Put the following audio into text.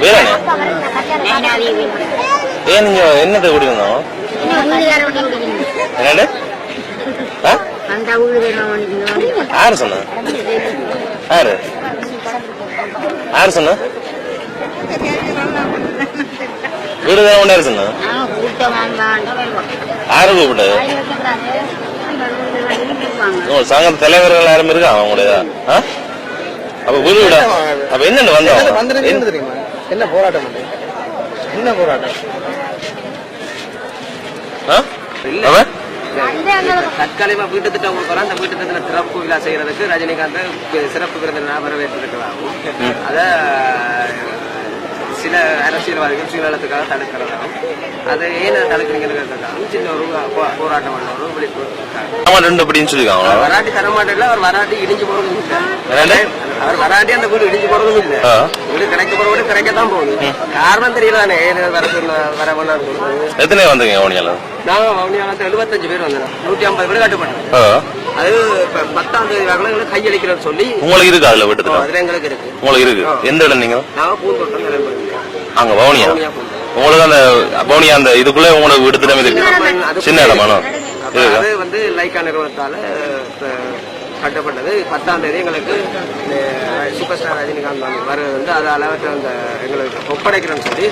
வேறனே ஏன் நீங்க என்னத்தை குடிக்கணும் என்னண்டு ஆ? அந்த ஊரு வேணும் யாரு சொன்ன? யாரு? யாரு சொன்ன? வீடு தான் ஒன்று சொன்ன? யாரு கூப்பிட்டு உங்க சங்க தலைவர்கள் யாரும் இருக்கா? அவங்களுடைய ஆ? அப்ப வீடு. விட அப்ப என்னன்னு வந்தோம்? என்ன தெரியுமா? என்ன போராட்டம் என்ன போராட்டம்? அவன்? தற்காலிகமா வீட்டு திட்டம் கொடுக்குறோம் அந்த வீட்டு திட்டத்துல சிறப்பு விழா செய்யறதுக்கு ரஜினிகாந்த் சிறப்பு விருந்தினர் வரவேற்றிருக்கிறாவும் அத சில அரசியல்வாதிகள் சுயநலத்துக்காக தடுக்கிறதாகவும் அது ஏன் தடுக்கிறீங்கன்னு கேட்டதாகவும் சின்ன ஒரு போராட்டம் பண்ண ஒரு விழிப்பு ஆமா ரெண்டு அப்படின்னு சொல்லிருக்காங்களா வராட்டி தர மாட்டேன் அவர் வராட்டி இடிஞ்சு என்னண்டு? அவர் வராட்டி அந்த வீடு இடிஞ்சு போறதும் இல்லை. வீடு கிடைக்க போற வீடு கிடைக்கத்தான் போகுது காரணம் தெரியலானே வர சொன்ன வர சொல்றது எத்தனை வந்தீங்க அவனியால நாங்க வவுனியாலத்துல எழுபத்தஞ்சு பேர் வந்தோம் நூத்தி ஐம்பது வீடு கட்டுப்பட்டோம் ஆ. அது பத்தாம் தேதி வாக்கில் எங்களுக்கு கையளிக்கிறோம் சொல்லி உங்களுக்கு இருக்கு அதுல வீட்டு அதுல எங்களுக்கு இருக்கு உங்களுக்கு இருக்கு எந்த இடம் நீங்க நாங்க பூந்தோட்டம் அங்க வவுனியா. உங்களுக்கு அந்த வவுனியா அந்த இதுக்குள்ள உங்களுக்கு வீடு திட்டம் இருக்கு சின்ன இடமானோ அது வந்து லைக்கா நிறுவனத்தால கட்டப்பட்டது பத்தாம் தேதி எங்களுக்கு சூப்பர் ஸ்டார் ரஜினிகாந்த் வந்து வந்து அதை அளவற்ற அந்த எங்களுக்கு ஒப்படைக்கிறோன்னு சொல்லி.